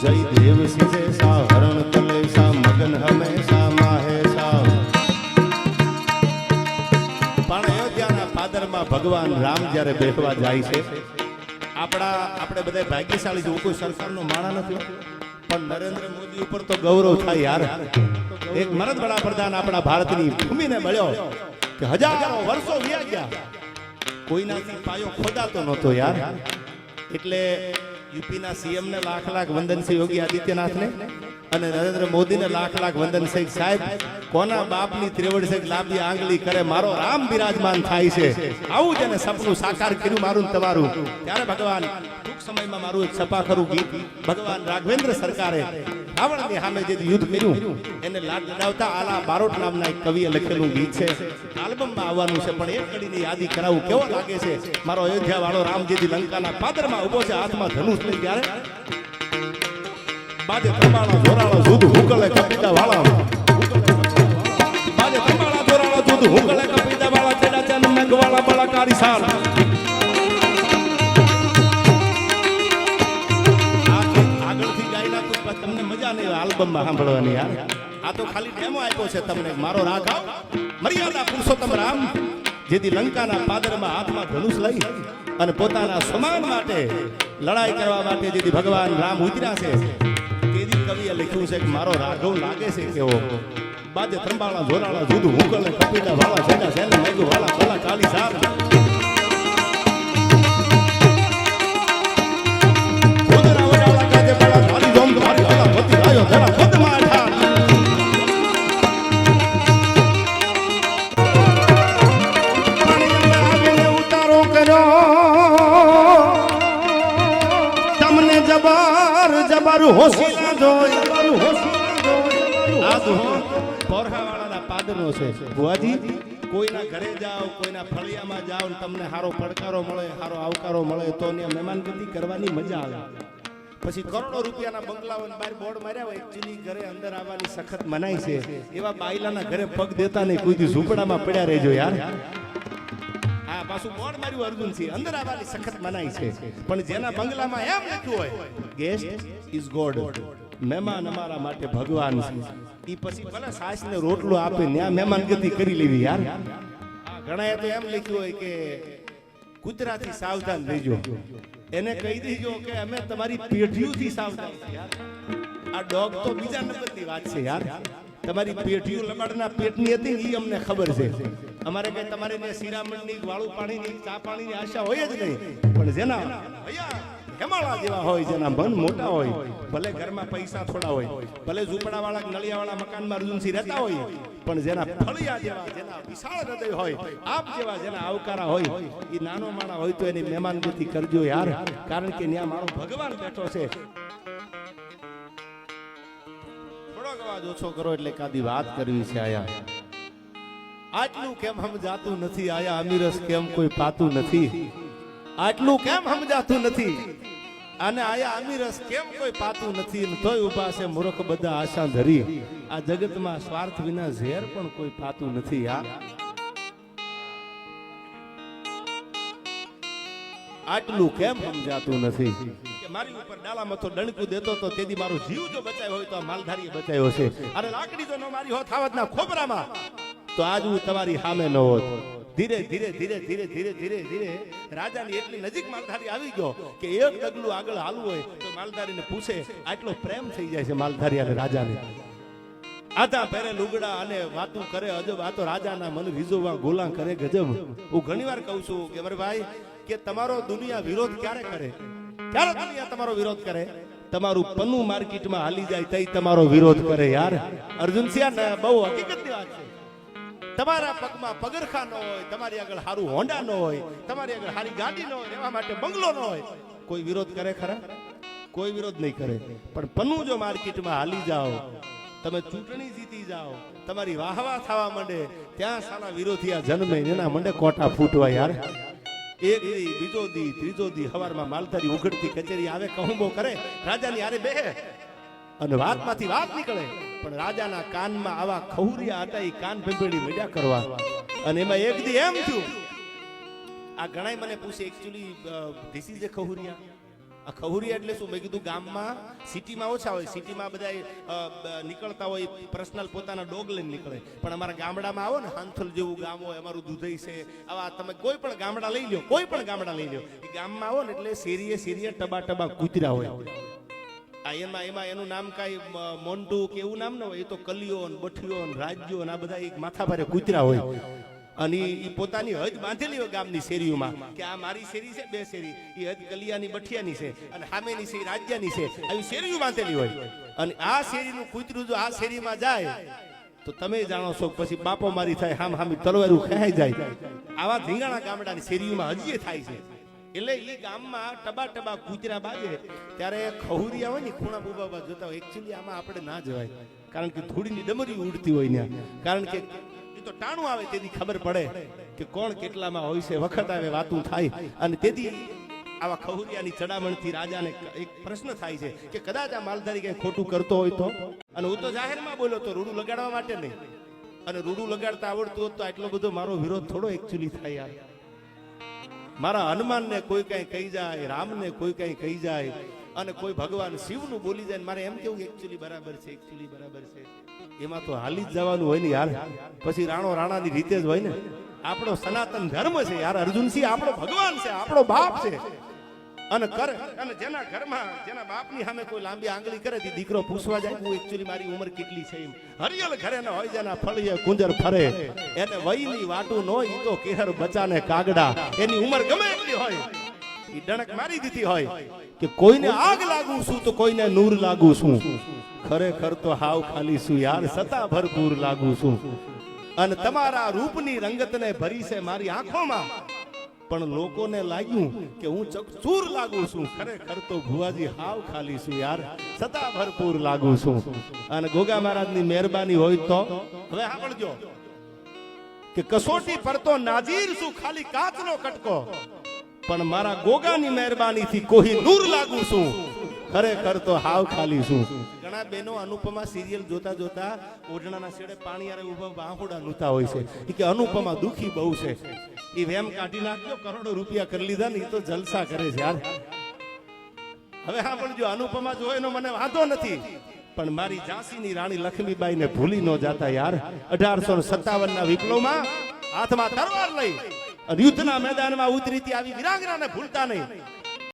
જય દેવ સિંહે સા, હરણ તલે સા, મગન હમેશા માહે સા. પણ અયોધ્યાના પાદરમાં ભગવાન રામ જ્યારે બેસવા જાય છે, આપણા, આપણે બધા ભાગ્યશાળી છે કોઈ સરકારનો માણા નથી પણ નરેન્દ્ર મોદી ઉપર તો ગૌરવ થાય યાર. એક મરદ વડાપ્રધાન આપણા ભારતની ભૂમિને મળ્યો કે હજારો વર્ષો વ્યા ગયા. કોઈનાથી પાયો ખોદાતો નહોતો યાર. એટલે યુપીના સીએમ ને લાખ લાખ વંદન છે યોગી આદિત્યનાથને. અને નરેન્દ્ર મોદીને લાખ લાખ વંદન છે. સાહેબ, કોના બાપની ત્રેવડ છે લાંબી આંગળી કરે? મારો રામ બિરાજમાન થાય છે. આવું જ એને સપનું સાકાર કર્યું મારું તમારું. ત્યારે ભગવાન, ટૂંક સમયમાં મારું એક છપાખરું ગીત ભગવાન રાઘવેન્દ્ર સરકારે રાવણની સામે જે યુદ્ધ કર્યું, એને લાડ લડાવતા આલા બારોટ નામના એક કવિએ લખેલું ગીત છે. આલ્બમમાં આવવાનું છે, પણ એક કડીની યાદી કરાવું કેવો લાગે છે? મારો અયોધ્યા વાળો રામજીજી લંકાના પાદરમાં ઊભો છે, હાથમાં ધનુષ લઈ ત્યારે બાજે ત્રંબાળા જોરાળા જુદ હુકલે વાળા બાજે ત્રંબાળા જોરાળા જુદ હુકલે કપીદા વાળા, ચેડા ચન મેઘવાળા બળાકારી સાર. આગળથી પણ તમને મજા નહીં આવે, આલ્બમમાં સાંભળવાની યાર. આ તો ખાલી ડેમો આપ્યો છે તમને. મારો રાઘવ, મર્યાદા પુરુષોત્તમ રામ, જેથી લંકાના પાદરમાં હાથમાં ધનુષ લઈ અને પોતાના સમાન માટે લડાઈ કરવા માટે જેથી ભગવાન રામ ઉતર્યા છે તેથી કવિએ લખ્યું છે કે મારો રાઘવ લાગે છે કેવો? બાજે ત્રંબાળા, ધોરાળા, જુદું હુકલે કપીલા વાળા સેના સેના મેઘ વાળા ભલા કાલી સાર આ દુહો પોરખાવાળાના પાદરનો છે. બુઆજી કોઈના ઘરે જાઓ કોઈના ફળિયામાં જાઓ ને તમને સારો પડકારો મળે સારો આવકારો મળે તો ત્યાં મહેમાનગતિ કરવાની મજા આવે. પછી કરોડો રૂપિયાના બંગલાઓ બહાર બોર્ડ માર્યા હોય એકચ્યુઅલી ઘરે અંદર આવવાની સખત મનાય છે. એવા બાયલાના ઘરે પગ દેતા નહીં કોઈ ઝૂંપડામાં પડ્યા રહેજો યાર. હા પાછું બોર્ડ માર્યું અર્જુન સિંહ અંદર આવવાની સખત મનાઈ છે. પણ જેના બંગલામાં એમ લખ્યું હોય ગેસ્ટ ઇઝ ગોડ મહેમાન અમારા માટે ભગવાન છે. ઈ પછી ભલે સાસ ને રોટલો આપે, ત્યાં મહેમાન ગતિ કરી લેવી યાર. ઘણા તો એમ લખ્યું હોય કે, કૂતરાથી સાવધાન રહેજો. એને કહી દેજો કે, અમે તમારી પેઢીઓથી સાવધાન આ ડોગ તો બીજા નંબરની વાત છે યાર. તમારી પેઢીઓ લમાડના પેટની હતી એ અમને ખબર છે. અમારે કઈ તમારે ને શિરામણની વાળું પાણીની, ચા પાણીની આશા હોય જ નહીં. પણ જેના હેમાળા જેવા હોય, જેના મન મોટા હોય, ભલે ઘરમાં પૈસા થોડા હોય, ભલે ઝૂંપડાવાળા વાળા નળિયાવાળા મકાનમાં અર્જુનસિંહ રહેતા હોય, પણ જેના ફળિયા જેવા, જેના વિશાળ હૃદય હોય, આપ જેવા જેના આવકારા હોય એ નાનો માણા હોય તો એની મહેમાનગીથી કરજો યાર, કારણ કે ત્યાં મારો ભગવાન બેઠો છે. થોડોક અવાજ ઓછો કરો એટલે કાદી વાત કરવી છે આયા. આટલું કેમ સમજાતું નથી? આયા અમીરસ કેમ કોઈ પાતું નથી? આટલું કેમ સમજાતું નથી? અને આયા અમીરસ કેમ કોઈ પાતું નથી? તોય ઊભા છે મૂર્ખ બધા આશા ધરી. આ જગતમાં સ્વાર્થ વિના ઝેર પણ કોઈ પાતું નથી આ આટલું કેમ સમજાતું નથી? મારી ઉપર ડાલામાં તો ડણકું દેતો તો તેથી મારો જીવ જો બચાવ્યો હોય તો આ માલધારીએ બચાયો છે. અરે લાકડી તો ન મારી હોત આવતના ખોબરામાં તો આજ હું તમારી સામે ન હોત. ધીરે ધીરે ધીરે ધીરે ધીરે ધીરે ધીરે રાજાની એટલી નજીક માલધારી આવી ગયો કે એક ડગલું આગળ હાલવું હોય તો માલધારીને પૂછે, આટલો પ્રેમ થઈ જાય છે માલધારી અને રાજાને. આધા પહેરે લુગડા અને વાતું કરે, અજબ, આ તો રાજાના મન રીઝોવા ગોલા કરે ગજબ. હું ઘણીવાર કહું છું કે મારે ભાઈ, કે તમારો દુનિયા વિરોધ ક્યારે કરે? ક્યારે દુનિયા તમારો વિરોધ કરે? તમારું પન્નું માર્કેટમાં હાલી જાય તઈ તમારો વિરોધ કરે યાર. અર્જુન સિંહ બહુ હકીકતની વાત છે. તમારા પગમાં પગરખા ન હોય, તમારી આગળ સારું હોન્ડા ન હોય, તમારી આગળ સારી ગાડી ન હોય, રહેવા માટે બંગલો ન હોય. કોઈ વિરોધ કરે ખરા? કોઈ વિરોધ નહીં કરે. પણ પન્નું જો માર્કેટમાં હાલી જાઓ, તમે ચૂંટણી જીતી જાઓ, તમારી વાહવા થવા માંડે, ત્યાં સારા વિરોધી આ જન્મે, એના મંડે કોટા ફૂટવા યાર. એક દી, બીજો દી, ત્રીજો દી હવારમાં માલધારી ઉઘડતી કચેરી આવે કહુંબો કરે, રાજાની હારે બે અને વાતમાંથી વાત નીકળે. પણ રાજાના કાનમાં આવા ખહુરિયા હતા એ કાન ભંભેડી મજા કરવા. અને એમાં એક દી એમ થયું, આ ઘણાય મને પૂછે એકચ્યુઅલી ધીસ ઇઝ એ ખહુરિયા? આ ખહુરિયા એટલે શું? મેં કીધું, ગામમાં, સિટીમાં ઓછા હોય, સિટીમાં બધા નીકળતા હોય, પર્સનલ પોતાના ડોગ લઈને નીકળે. પણ અમારા ગામડામાં આવો ને, હાંથલ જેવું ગામ હોય, અમારું દૂધઈ છે, આવા તમે કોઈ પણ ગામડા લઈ લો કોઈ પણ ગામડા લઈ લો એ ગામમાં આવો ને એટલે શેરીએ શેરીએ ટબા ટબા કૂતરા હોય. આ એમાં એમાં એનું નામ કાંઈ મોન્ટુ કે એવું નામ ન હોય, એ તો કલિયો ને, બઠિયો રાજ્યો ને, આ બધા એક માથા ભારે કૂતરા હોય. અને એ પોતાની હદ બાંધેલી હોય ગામની શેરીઓમાં કે આ મારી શેરી છે, બે શેરી. એ હદ કલિયાની, બઠિયાની છે અને સામેની શેરી રાજ્યની છે. આવી શેરીઓ બાંધેલી હોય. અને આ શેરીનું કૂતરું જો આ શેરીમાં જાય, તો તમે જાણો છો પછી બાપો મારી થાય, હામ હામી તલવારું ખેંચાઈ જાય. આવા ધીંગાણા ગામડાની શેરીઓમાં હજી થાય છે. એટલે એ ગામમાં ટબા ટબા કૂતરા બાગે, ત્યારે ખહુરિયા હોય ને, ખૂણા બુબાબા જોતા હોય, એકચ્યુઅલી આમાં આપણે ના જવાય. કારણ કે ધૂળીની ડમરી ઉડતી હોય ને કારણ કે એ તો ટાણું આવે તેથી ખબર પડે કે કોણ કેટલામાં હોય છે, વખત આવે, વાતું થાય. અને તેથી આવા ખહુરિયાની ચડામણથી રાજાને એક પ્રશ્ન થાય છે કે કદાચ આ માલધારી કઈ ખોટું કરતો હોય તો? અને હું તો જાહેરમાં બોલ્યો તો રૂડું લગાડવા માટે નહીં. અને રૂડું લગાડતા આવડતું હોત તો આટલો બધો મારો વિરોધ થોડો એકચ્યુઅલી થાય યાર. મારા હનુમાનને કોઈ કઈ કહી જાય, રામને કોઈ કઈ કહી જાય અને કોઈ ભગવાન શિવનું બોલી જાય મારે એમ કેવું એકચ્યુઅલી બરાબર છે એકચ્યુઅલી બરાબર છે. એમાં તો હાલી જ જવાનું હોય ને યાર. પછી રાણો રાણાની રીતે જ હોય ને. આપણો સનાતન ધર્મ છે યાર. અર્જુનસિંહ આપણો ભગવાન છે, આપણો બાપ છે. અને કરે. અને જેના ઘરમાં, જેના બાપની સામે કોઈ લાંબી આંગળી કરે, તે દીકરો પૂછવા જાય હું એકચ્યુઅલી મારી ઉંમર કેટલી છે એમ. હરિયલ ઘરે ન હોય જેના ફળીએ કુંજર ફરે. એને વયની વાટું ન હોય તો કેહર બચાને કાગડા. એની ઉંમર ગમે એટલી હોય. એ ડણક મારી દીધી હોય કે કોઈને આગ લાગુ છું તો કોઈને નૂર લાગુ છું. ખરેખર તો હાવ ખાલી છું યાર સતા ભરપૂર લાગુ છું. અને તમારા રૂપની રંગતને ભરી છે મારી આંખોમાં. પણ લોકોને લાગ્યું કે હું ચકચૂર લાગુ છું. ખરેખર તો ભુવાજી હાવ ખાલી છું યાર. સતા ભરપૂર લાગુ છું. અને ગોગા મહારાજની મહેરબાની હોય તો હવે સાંભળજો કે કસોટી પર તો નાજીર છું, ખાલી કાચનો કટકો. પણ મારા ગોગાની મહેરબાનીથી કોઈ નૂર લાગુ છું. ખરેખર તો હાવ ખાલી છું. ઘણા બહેનો અનુપમા સિરિયલ જોતા જોતા ઓઢણાના છેડે પાણી આરે ઊભા બાંહોડા નૂતા હોય છે. કે અનુપમા દુખી બહુ છે. એ વેમ કાઢી નાખ્યો, કરોડો રૂપિયા કરી લીધા ને એ તો જલસા કરે છે યાર હવે સાંભળજો અનુપમા જોયો એનો મને વાંધો નથી. પણ મારી ઝાંસીની રાણી લક્ષ્મીબાઈને ભૂલી ન જાતા યાર. અઢારસો સત્તાવન ના વિપ્લવમાં હાથમાં તરવાર લઈ યુદ્ધના મેદાનમાં ઉતરી આવી વિરાંગનાને ભૂલતા નહીં.